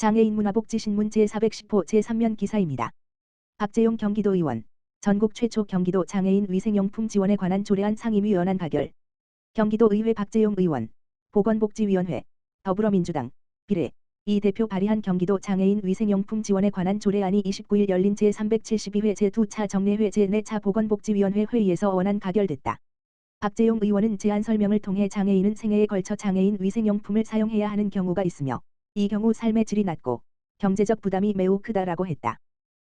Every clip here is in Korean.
장애인 문화복지신문 제410호 제3면 기사입니다. 박재용 경기도 의원 전국 최초 경기도 장애인 위생용품 지원에 관한 조례안 상임위 연안 가결 경기도 의회 박재용 의원 보건복지위원회 더불어민주당 비례 이 대표 발의한 경기도 장애인 위생용품 지원에 관한 조례안이 29일 열린 제372회 제2차 정례회 제4차 보건복지위원회 회의에서 원안 가결됐다. 박재용 의원은 제안 설명을 통해 장애인은 생애에 걸쳐 장애인 위생용품을 사용해야 하는 경우가 있으며 이 경우 삶의 질이 낮고 경제적 부담이 매우 크다라고 했다.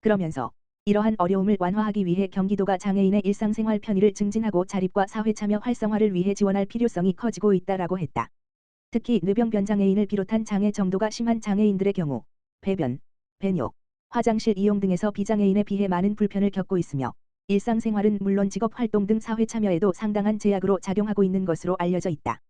그러면서 이러한 어려움을 완화하기 위해 경기도가 장애인의 일상생활 편의를 증진하고 자립과 사회 참여 활성화를 위해 지원할 필요성이 커지고 있다라고 했다. 특히 뇌병변 장애인을 비롯한 장애 정도가 심한 장애인들의 경우 배변, 배뇨, 화장실 이용 등에서 비장애인에 비해 많은 불편을 겪고 있으며 일상생활은 물론 직업 활동 등 사회 참여에도 상당한 제약으로 작용하고 있는 것으로 알려져 있다.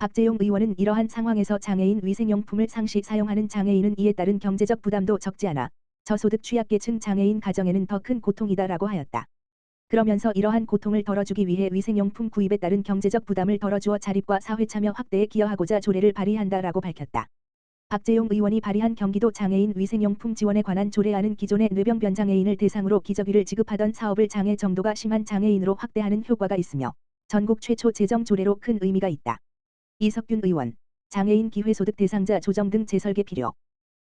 박재용 의원은 이러한 상황에서 장애인 위생용품을 상시 사용하는 장애인은 이에 따른 경제적 부담도 적지 않아 저소득 취약계층 장애인 가정에는 더 큰 고통이다라고 하였다. 그러면서 이러한 고통을 덜어주기 위해 위생용품 구입에 따른 경제적 부담을 덜어주어 자립과 사회참여 확대에 기여하고자 조례를 발의한다라고 밝혔다. 박재용 의원이 발의한 경기도 장애인 위생용품 지원에 관한 조례안은 기존의 뇌병변 장애인을 대상으로 기저귀를 지급하던 사업을 장애 정도가 심한 장애인으로 확대하는 효과가 있으며 전국 최초 제정 조례로 큰 의미가 있다. 이석균 의원, 장애인 기회소득 대상자 조정 등 재설계 필요.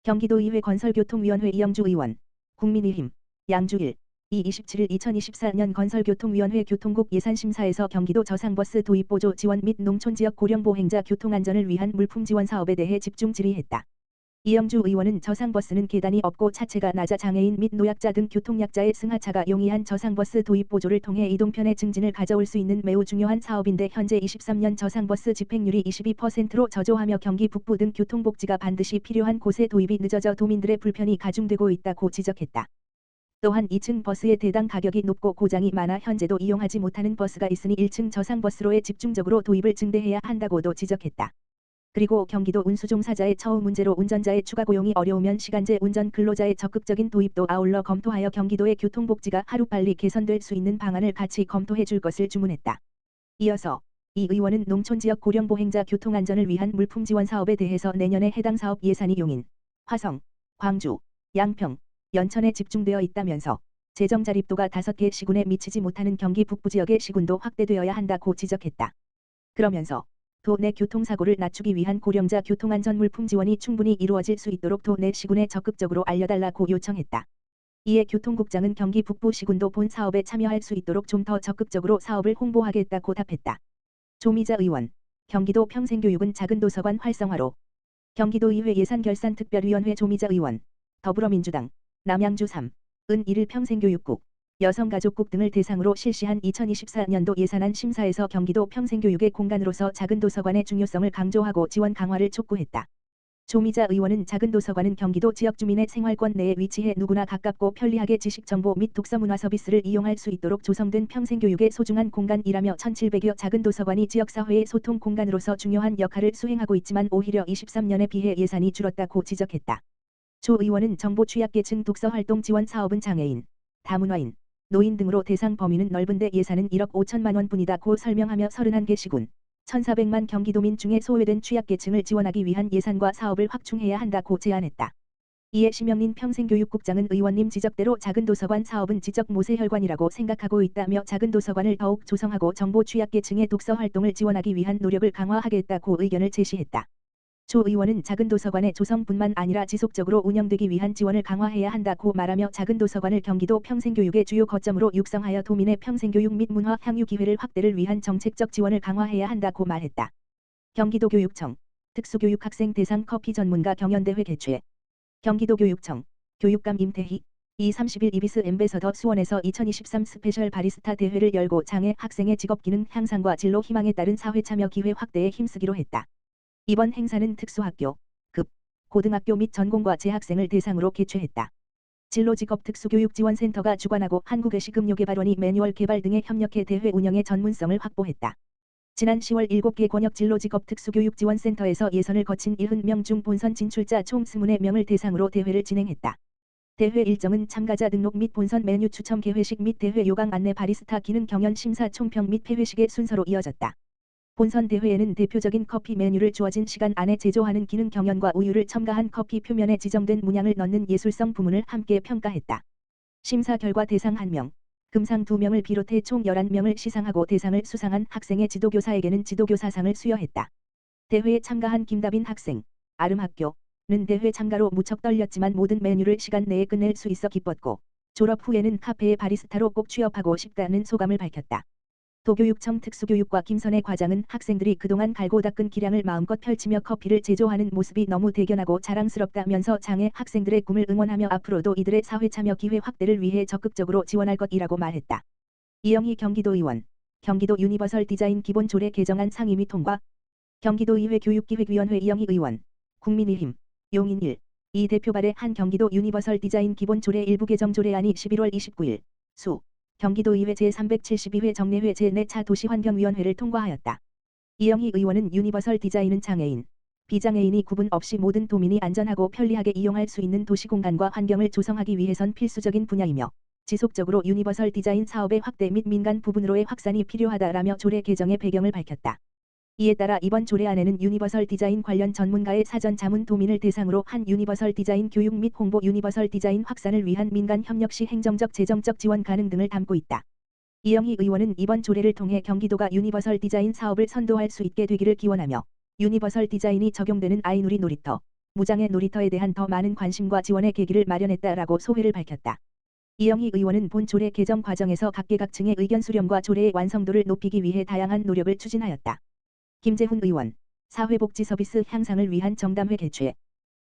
경기도의회 건설교통위원회 이영주 의원, 국민의힘, 양주일, 이 27일 2024년 건설교통위원회 교통국 예산심사에서 경기도 저상버스 도입 보조 지원 및 농촌지역 고령보행자 교통안전을 위한 물품 지원 사업에 대해 집중 질의했다. 이영주 의원은 저상버스는 계단이 없고 차체가 낮아 장애인 및 노약자 등 교통약자의 승하차가 용이한 저상버스 도입 보조를 통해 이동편의 증진을 가져올 수 있는 매우 중요한 사업인데 현재 23년 저상버스 집행률이 22%로 저조하며 경기 북부 등 교통복지가 반드시 필요한 곳에 도입이 늦어져 도민들의 불편이 가중되고 있다고 지적했다. 또한 2층 버스의 대당 가격이 높고 고장이 많아 현재도 이용하지 못하는 버스가 있으니 1층 저상버스로의 집중적으로 도입을 증대해야 한다고도 지적했다. 그리고 경기도 운수종 사자의 처우 문제로 운전자의 추가 고용이 어려우면 시간제 운전 근로자의 적극적인 도입도 아울러 검토하여 경기도의 교통복지가 하루빨리 개선될 수 있는 방안을 같이 검토해 줄 것을 주문했다. 이어서 이 의원은 농촌지역 고령보행자 교통안전을 위한 물품 지원 사업에 대해서 내년에 해당 사업 예산이 용인, 화성, 광주, 양평, 연천에 집중되어 있다면서 재정 자립도가 5개 시군에 미치지 못하는 경기 북부 지역의 시군도 확대되어야 한다고 지적했다. 그러면서 도내 교통사고를 낮추기 위한 고령자 교통안전 물품 지원이 충분히 이루어질 수 있도록 도내 시군에 적극적으로 알려달라고 요청했다. 이에 교통국장은 경기 북부 시군도 본 사업에 참여할 수 있도록 좀 더 적극적으로 사업을 홍보하겠다고 답했다. 조미자 의원, 경기도 평생교육은 작은 도서관 활성화로 경기도의회 예산결산특별위원회 조미자 의원, 더불어민주당, 남양주 3, 은 1일 평생교육국, 여성가족국 등을 대상으로 실시한 2024년도 예산안 심사에서 경기도 평생교육의 공간으로서 작은 도서관의 중요성을 강조하고 지원 강화를 촉구했다. 조미자 의원은 작은 도서관은 경기도 지역 주민의 생활권 내에 위치해 누구나 가깝고 편리하게 지식 정보 및 독서 문화 서비스를 이용할 수 있도록 조성된 평생교육의 소중한 공간이라며 1700여 작은 도서관이 지역사회의 소통 공간으로서 중요한 역할을 수행하고 있지만 오히려 23년에 비해 예산이 줄었다고 지적했다. 조 의원은 정보 취약계층 독서 활동 지원 사업은 장애인, 다문화인, 노인 등으로 대상 범위는 넓은데 예산은 1억 5천만 원뿐이다고 설명하며 31개 시군 1,400만 경기도민 중에 소외된 취약계층을 지원하기 위한 예산과 사업을 확충해야 한다고 제안했다. 이에 심영린 평생교육국장은 의원님 지적대로 작은 도서관 사업은 지적 모세혈관이라고 생각하고 있다며 작은 도서관을 더욱 조성하고 정보 취약계층의 독서 활동을 지원하기 위한 노력을 강화하겠다고 의견을 제시했다. 조 의원은 작은 도서관의 조성뿐만 아니라 지속적으로 운영되기 위한 지원을 강화해야 한다고 말하며 작은 도서관을 경기도 평생교육의 주요 거점으로 육성하여 도민의 평생교육 및 문화 향유 기회를 확대를 위한 정책적 지원을 강화해야 한다고 말했다. 경기도 교육청 특수교육학생 대상 커피 전문가 경연대회 개최 경기도 교육청 교육감 임태희 이 30일 이비스 엠베서더 수원에서 2023 스페셜 바리스타 대회를 열고 장애 학생의 직업 기능 향상과 진로 희망에 따른 사회 참여 기회 확대에 힘쓰기로 했다. 이번 행사는 특수학교, 급, 고등학교 및 전공과 재학생을 대상으로 개최했다. 진로직업 특수교육지원센터가 주관하고 한국외시금요개발원이 매뉴얼 개발 등에 협력해 대회 운영의 전문성을 확보했다. 지난 10월 7개 권역 진로직업 특수교육지원센터에서 예선을 거친 70명 중 본선 진출자 총 24명을 대상으로 대회를 진행했다. 대회 일정은 참가자 등록 및 본선 메뉴 추첨 개회식 및 대회 요강 안내 바리스타 기능 경연 심사 총평 및 폐회식의 순서로 이어졌다. 본선 대회에는 대표적인 커피 메뉴를 주어진 시간 안에 제조하는 기능 경연과 우유를 첨가한 커피 표면에 지정된 문양을 넣는 예술성 부문을 함께 평가했다. 심사 결과 대상 1명, 금상 2명을 비롯해 총 11명을 시상하고 대상을 수상한 학생의 지도교사에게는 지도교사상을 수여했다. 대회에 참가한 김다빈 학생, 아름학교는 대회 참가로 무척 떨렸지만 모든 메뉴를 시간 내에 끝낼 수 있어 기뻤고 졸업 후에는 카페의 바리스타로 꼭 취업하고 싶다는 소감을 밝혔다. 도교육청 특수교육과 김선혜 과장은 학생들이 그동안 갈고 닦은 기량을 마음껏 펼치며 커피를 제조하는 모습이 너무 대견하고 자랑스럽다면서 장애 학생들의 꿈을 응원하며 앞으로도 이들의 사회 참여 기회 확대를 위해 적극적으로 지원할 것이라고 말했다. 이영희 경기도의원, 경기도 유니버설 디자인 기본 조례 개정안 상임 위 통과, 경기도의회 교육기획위원회 이영희 의원, 국민의힘, 용인 1, 이 대표 발의 한 경기도 유니버설 디자인 기본 조례 일부 개정 조례안이 11월 29일 수 경기도의회 제372회 정례회 제4차 도시환경위원회를 통과하였다. 이영희 의원은 유니버설 디자인은 장애인, 비장애인이 구분 없이 모든 도민이 안전하고 편리하게 이용할 수 있는 도시공간과 환경을 조성하기 위해선 필수적인 분야이며 지속적으로 유니버설 디자인 사업의 확대 및 민간 부분으로의 확산이 필요하다라며 조례 개정의 배경을 밝혔다. 이에 따라 이번 조례안에는 유니버설 디자인 관련 전문가의 사전 자문 도민을 대상으로 한 유니버설 디자인 교육 및 홍보 유니버설 디자인 확산을 위한 민간 협력 시 행정적 재정적 지원 가능 등을 담고 있다. 이영희 의원은 이번 조례를 통해 경기도가 유니버설 디자인 사업을 선도할 수 있게 되기를 기원하며 유니버설 디자인이 적용되는 아이누리 놀이터, 무장애 놀이터에 대한 더 많은 관심과 지원의 계기를 마련했다라고 소회를 밝혔다. 이영희 의원은 본 조례 개정 과정에서 각계각층의 의견 수렴과 조례의 완성도를 높이기 위해 다양한 노력을 추진하였다. 김재훈 의원, 사회복지 서비스 향상을 위한 정담회 개최.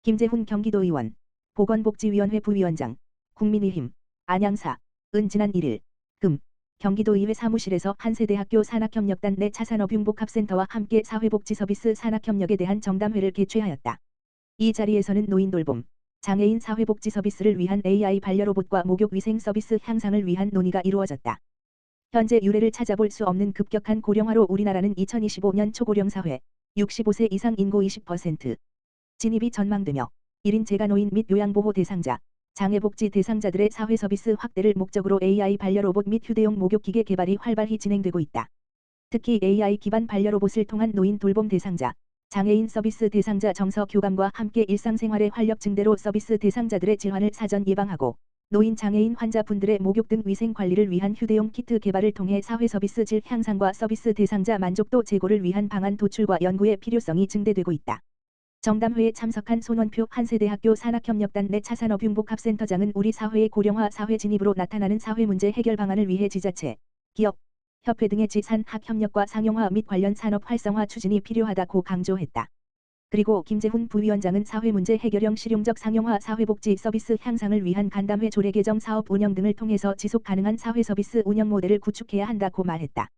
김재훈 경기도의원, 보건복지위원회 부위원장, 국민의힘, 안양사, 은 지난 1일, 금, 경기도의회 사무실에서 한세대학교 산학협력단 내 차산업융복합센터와 함께 사회복지 서비스 산학협력에 대한 정담회를 개최하였다. 이 자리에서는 노인 돌봄, 장애인 사회복지 서비스를 위한 AI 반려로봇과 목욕 위생 서비스 향상을 위한 논의가 이루어졌다. 현재 유례를 찾아볼 수 없는 급격한 고령화로 우리나라는 2025년 초고령 사회 65세 이상 인구 20% 진입이 전망되며 1인 재가노인 및 요양보호 대상자, 장애복지 대상자들의 사회 서비스 확대를 목적으로 AI 반려로봇 및 휴대용 목욕기계 개발이 활발히 진행되고 있다. 특히 AI 기반 반려로봇을 통한 노인 돌봄 대상자, 장애인 서비스 대상자 정서 교감과 함께 일상생활의 활력 증대로 서비스 대상자들의 질환을 사전 예방하고 노인 장애인 환자분들의 목욕 등 위생 관리를 위한 휴대용 키트 개발을 통해 사회 서비스 질 향상과 서비스 대상자 만족도 제고를 위한 방안 도출과 연구의 필요성이 증대되고 있다. 정담회에 참석한 손원표 한세대학교 산학협력단 내 차산업 융복합센터장은 우리 사회의 고령화 사회 진입으로 나타나는 사회 문제 해결 방안을 위해 지자체, 기업, 협회 등의 지산학 협력과 상용화 및 관련 산업 활성화 추진이 필요하다고 강조했다. 그리고 김재훈 부위원장은 사회문제 해결형 실용적 상용화 사회복지 서비스 향상을 위한 간담회 조례 개정 사업 운영 등을 통해서 지속 가능한 사회 서비스 운영 모델을 구축해야 한다고 말했다.